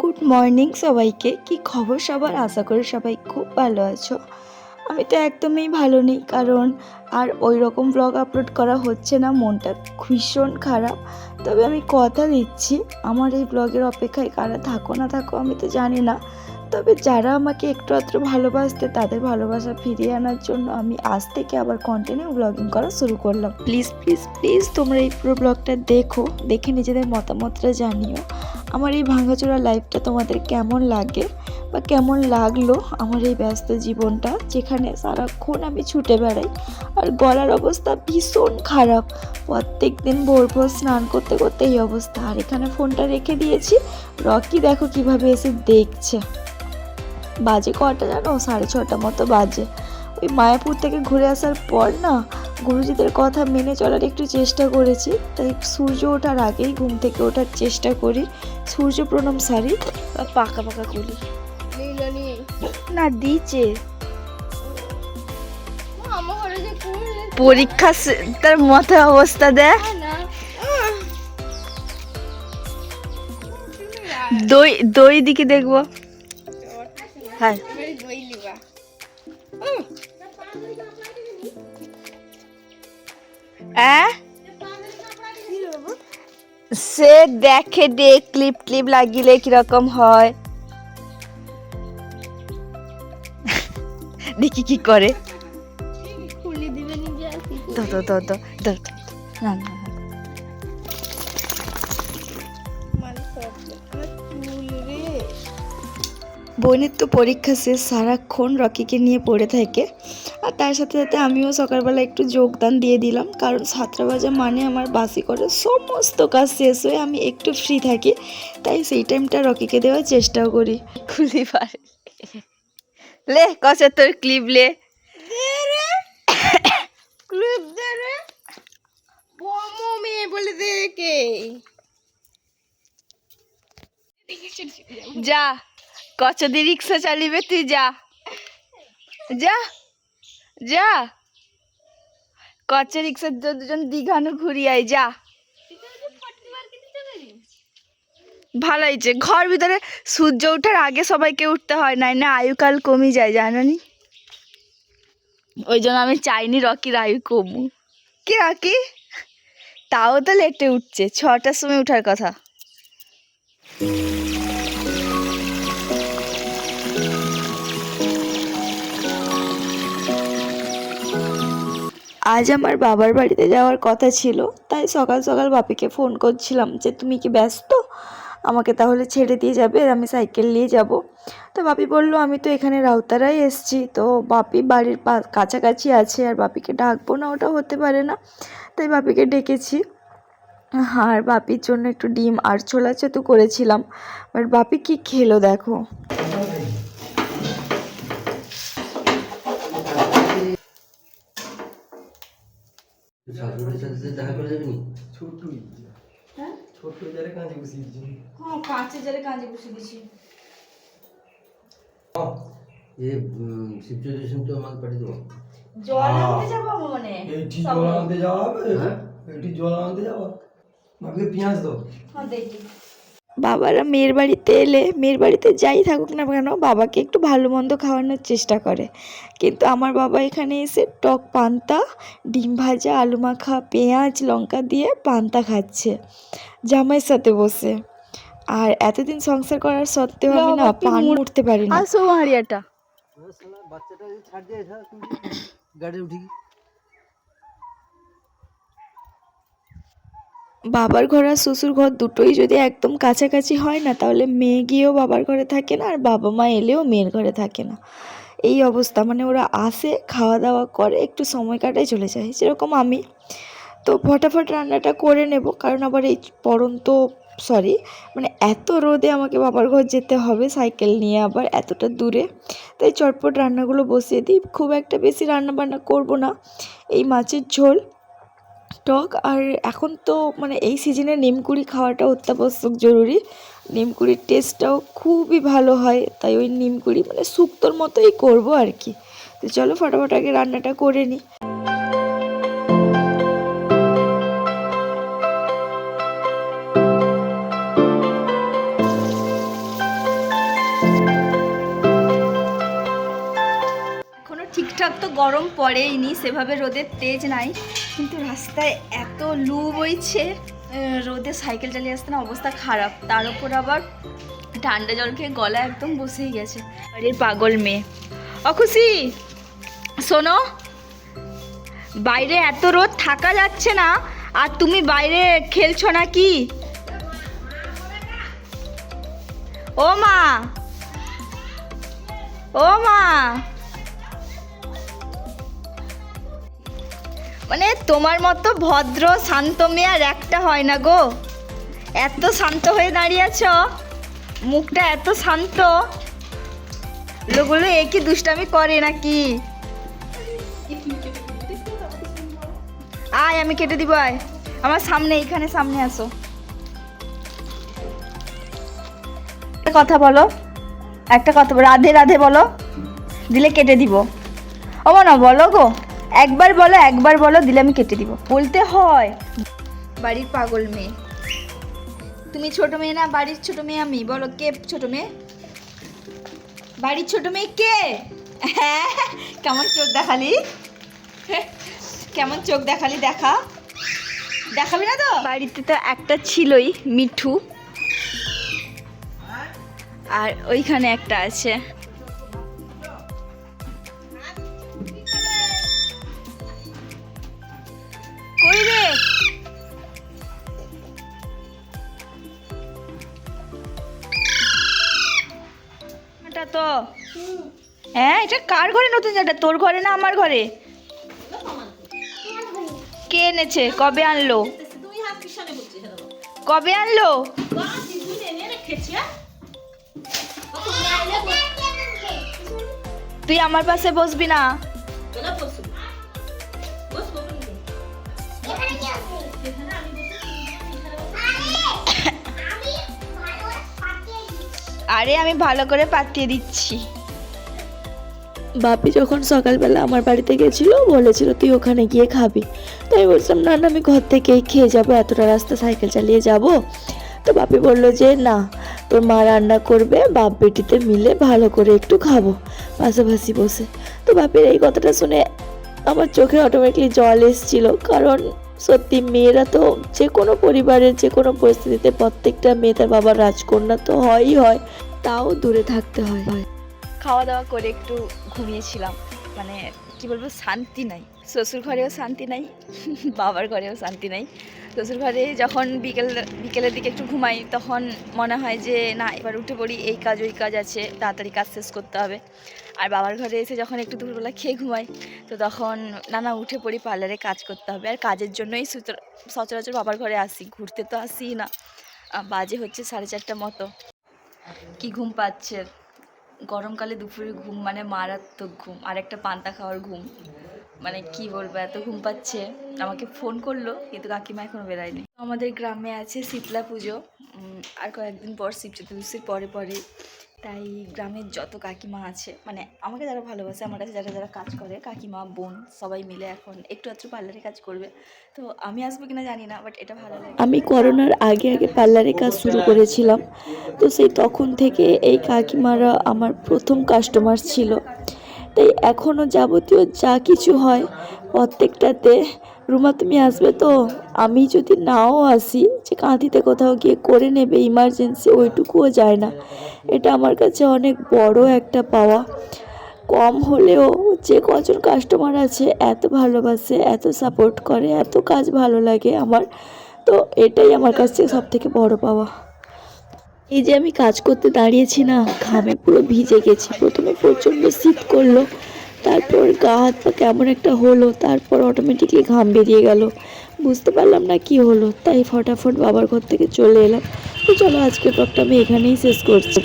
Good morning সবাইকে। কি খবর সবার? আশা করি সবাই খুব ভালো আছো। আমি তো একদমই ভালো নেই, কারণ আর ওই রকম ব্লগ আপলোড করা হচ্ছে না, মনটা ভীষণ খারাপ। তবে আমি কথা দিচ্ছি, আমার এই ব্লগের অপেক্ষায় কারা থাকো না থাকো আমি তো জানি না। তবে যারা আমাকে একটু আধটু ভালোবাসতে, তাদের ভালোবাসা ফিরিয়ে আনার জন্য আমি আজ থেকে আবার কন্টিনিউ ব্লগিং করা শুরু করলাম। প্লিজ প্লিজ প্লিজ তোমরা এই পুরো ব্লগটা দেখো, দেখে নিজেদের মতামতটা জানিও। আমার এই ভাঙাচোরা লাইফটা তোমাদের কেমন লাগে বা কেমন লাগল আমার এই ব্যস্ত জীবনটা যেখানে সারাক্ষণ আমি ছুটে বেড়াই? আর গলার অবস্থা ভীষণ খারাপ। প্রত্যেক দিন ভোর ভোর স্নান করতে করতে এই অবস্থা। আর এখানে ফোনটা রেখে দিয়েছি। রকি দেখো কীভাবে এসে দেখছে। বাজে কটা জানো? সাড়ে ছটা মতো বাজে। ওই মায়াপুর থেকে ঘুরে আসার পর না গুরুজিদের কথা মেনে চলার একটু চেষ্টা করেছি। তাই সূর্য ওঠার আগেই ঘুম থেকে ওঠার চেষ্টা করি। সূর্য প্রণাম সারি। বা পাকা পাকা করি না দিচ্ছে পরীক্ষা সে- তার মাথার অবস্থা দেখ। না দই দই দিকে দেখব। হ্যাঁ অ্যাঁ সে দেখে দে ক্লিপ ক্লিপ লাগিলে কীরকম হয় দেখি কি করে তো দিবে নিজে তো তো দাও দাও। না না বোনের তো পরীক্ষা শেষ সারাক্ষণ রকিকে নিয়ে পড়ে থাকে। আর তার সাথে সাথে আমিও সকালবেলা একটু যোগদান দিয়ে দিলাম কারণ সাতটা বাজে মানে আমার বাসি করে সমস্ত কাজ শেষ হয়ে আমি একটু ফ্রি থাকি তাই সেই টাইমটা রকিকে দেওয়ার চেষ্টাও করি। খুলি পারে লে কষে তোর ক্লিপ লে। ক্লিপ দে রে। বমো মেয়ে বলে দে কে যা। কচদি রিক্সা চালিবে, তুই যা। যা যা। কচ রিক্সার দুজন দীঘানো ঘুরি আয়, যা। ভালো হয়েছে। ঘর ভিতরে সূর্য ওঠার আগে সবাইকে উঠতে হয় নাই না আয়ুকাল কমে যায় জানানি ওই জন্য আমি চাইনি রকির আয়ু কমু। কি রকি? তাও তো লেটে উঠছে, ছটার সময় উঠার কথা। আজ আমার বাবার বাড়িতে যাওয়ার কথা ছিল, তাই সকাল সকাল বাপিকে ফোন করছিলাম যে, তুমি কি ব্যস্ত? আমাকে তাহলে ছেড়ে দিয়ে যাবে আমি সাইকেল নিয়ে যাব। তো বাপি বলল, আমি তো এখানে রাউতারাই এসছি, তো বাপি বাড়ির কাছাকাছি আছে, আর বাপিকে ডাকবো না, ওটা হতে পারে না। তাই বাপিকে ডেকেছি। আর বাপির জন্য একটু ডিম আর ছোলা তো করেছিলাম। বাট বাপি কি খেলো দেখো। শাশুড়ির সাথে দেখা করে যাবি? ছোট্ট হ্যাঁ? ছোট্ট জারে কাঁচে বসিয়েছি হ্যাঁ পাঁচে জারে কাজে বসে দিছি যে শিবচন্দ্র তো আমাকে পাঠিয়ে দেবো। জল আনতে যাব মনে? এইটি জল আনতে যাওয়া হবে? হ্যাঁ? এইটি জল আনতে যাওয়া? ভাবকে পেঁয়াজ দাও। হ্যাঁ দেখি। বাবারা মেয়ের বাড়িতে এলে মেয়ের বাড়িতে যাই থাকুক না কেন বাবাকে একটু ভালো মন্দ খাওয়ানোর চেষ্টা করে। কিন্তু আমার বাবা এখানে এসে টক পান্তা ডিম ভাজা আলু মাখা পেঁয়াজ লঙ্কা দিয়ে পান্তা খাচ্ছে জামাইয়ের সাথে বসে। আর এতদিন সংসার করার সত্ত্বেও আমি না পান উঠতে পারি না। আসো মারিয়াটা। বাচ্চাটা ছাড় দিয়ে গাড়ি উঠি। বাবার ঘর আর শ্বশুর ঘর দুটোই যদি একদম কাছাকাছি হয় না, তাহলে মেয়ে গিয়েও বাবার ঘরে থাকে না আর বাবা মা এলেও মেয়ের ঘরে থাকে না। এই অবস্থা মানে ওরা আসে খাওয়া দাওয়া করে, একটু সময় কাটায় চলে যায়, যেরকম আমি। তো ফটাফট রান্নাটা করে নেব, কারণ আবার এই পরন্ত সরি মানে এত রোদে আমাকে বাবার ঘর যেতে হবে, সাইকেল নিয়ে আবার এতটা দূরে। তাই চটপট রান্নাগুলো বসিয়ে দিই, খুব একটা বেশি রান্না বান্না করব না। এই মাছের ঝোল টক আর এখন তো মানে এই সিজনে নিমকুড়ি খাওয়াটা অত্যাবশ্যক জরুরি। নিমকুড়ির টেস্টটাও খুবই ভালো হয়, তাই ওই নিমকুড়ি মানে শুক্তোর মতোই করব আর কি। তো চলো ফটাফট আগে রান্নাটা করে নিই একটা তো গরম পড়েইনি সেভাবে রোদের তেজ নাই। কিন্তু রাস্তায় এত লু বইছে রোদে সাইকেল চালিয়ে আসতে না অবস্থা খারাপ। তার উপর আবার ঠান্ডা জল খেয়ে গলা একদম বসেই গেছে। বাড়ির পাগল মেয়ে। অখুশি, শোনো, বাইরে এত রোদ থাকা যাচ্ছে না, আর তুমি বাইরে খেলছো না কি ও মা ও মা। মানে তোমার মতো ভদ্র, শান্ত মেয়ে আর একটা হয় না গো। এত শান্ত হয়ে দাঁড়িয়ে আছো? মুখটা এত শান্ত। লোকগুলো একই দুষ্টামি করে নাকি? আয়, আমি কেটে দিব, আয়। আমার সামনে এইখানে সামনে আসো। কথা বলো। একটা কথা রাধে রাধে বলো। দিলে কেটে দিব। ও না, বলো গো। একবার বলো একবার বলো দিলে আমি কেটে দিব। বলতে হয়। বাড়ির পাগল মেয়ে। তুমি ছোট মেয়ে না বাড়ির ছোট মেয়ে আমি। বলো কে ছোট মেয়ে? বাড়ির ছোট মেয়ে কে? হ্যাঁ কেমন চোখ দেখালি? কেমন চোখ দেখালি দেখা। দেখাবি না তো? বাড়িতে তো একটা ছিলই মিঠু। আর ওইখানে একটা আছে। কই রে এটা তো। হ্যাঁ এটা কার ঘরে নতুন জায়গা? তোর ঘরে না আমার ঘরে? কে এনেছে? কবে আনলো? কবে আনলো? তুই আমার পাশে বসবি না। আরে আমি ভালো করে পাতিয়ে দিচ্ছি। বাপি যখন সকালবেলা আমার বাড়িতে গেছিল, বলেছিল, তুই ওখানে গিয়ে খাবি। তাই বলছিলাম, না না, আমি ঘর থেকেই খেয়ে যাব, এতটা রাস্তা সাইকেল চালিয়ে যাব। তো বাপি বলল যে, না, তোর মা রান্না করবে, বাপ বেটিতে মিলে ভালো করে একটু খাব। পাশাপাশি বসে। তো বাপির এই কথাটা শুনে আমার চোখে অটোমেটিকলি জল এসেছিল, কারণ সত্যি মেয়েরা তো যে কোনো পরিবারের, যে কোনো পরিস্থিতিতে প্রত্যেকটা মেয়ে তার বাবার রাজকন্যা তো হয়ই হয়। তাও দূরে থাকতে হয়। খাওয়া দাওয়া করে একটু ঘুমিয়েছিলাম। মানে কি বলব, শান্তি নাই। শ্বশুর ঘরেও শান্তি নাই, বাবার ঘরেও শান্তি নাই। শ্বশুর ঘরে যখন বিকেল, বিকেলের দিকে একটু ঘুমাই, তখন মনে হয় যে, না, এবার উঠে পড়ি, এই কাজ, ওই কাজ আছে, তাড়াতাড়ি কাজ শেষ করতে হবে। আর বাবার ঘরে এসে যখন একটু দুপুরবেলা খেয়ে ঘুমাই, তো তখন, না না, উঠে পড়ি, পার্লারে কাজ করতে হবে। আর কাজের জন্যই সচরাচর বাবার ঘরে আসি, ঘুরতে তো আসি না। বাজে হচ্ছে সাড়ে চারটা মতো। কি ঘুম পাচ্ছে? গরমকালে দুপুরে ঘুম মানে মারাত্মক ঘুম। আর একটা পান্তা খাওয়ার ঘুম। মানে কি বলব, এত ঘুম পাচ্ছে। আমাকে ফোন করল, কিন্তু কাকিমা এখনও বেরায়নি। আমাদের গ্রামে আছে শীতলা পুজো। আর কয়েকদিন পর শিব চতুর্দশীর পরে পরে তাই গ্রামের যত কাকিমা আছে মানে আমাকে যারা ভালোবাসে, আমার কাছে যারা যারা কাজ করে, কাকিমা, বোন, সবাই মিলে এখন একটু একটু পার্লারে কাজ করবে। তো আমি আসব কিনা জানি না বাট এটা ভালো লাগে। আমি করোনার আগে আগে পার্লারে কাজ শুরু করেছিলাম। তো সেই তখন থেকে এই কাকিমারা আমার প্রথম কাস্টমার ছিল। তাই এখনও যাবতীয় যা কিছু হয় প্রত্যেকটাতে, রুমা তুমি আসবে তো? আমি যদি নাও আসি, যে কাঁথিতে কোথাও গিয়ে করে নেবে ইমার্জেন্সি ওইটুকুও যায় না। এটা আমার কাছে অনেক বড় একটা পাওয়া। কম হলেও যে কজন কাস্টমার আছে, এত ভালোবাসে, এত সাপোর্ট করে, এত কাজ ভালো লাগে আমার, তো এটাই আমার কাছে সব থেকে বড় পাওয়া। এই যে আমি কাজ করতে দাঁড়িয়েছি না, ঘামে পুরো ভিজে গেছি। প্রথমে প্রচণ্ড শীত করল, তারপর গা হাত পা কেমন একটা হলো, তারপর অটোমেটিকলি ঘাম বেরিয়ে গেল। বুঝতে পারলাম না কি হলো, তাই ফটাফট বাবার ঘর থেকে চলে এলাম। তো চলো আজকের ব্লগটা আমি এখানেই শেষ করছি।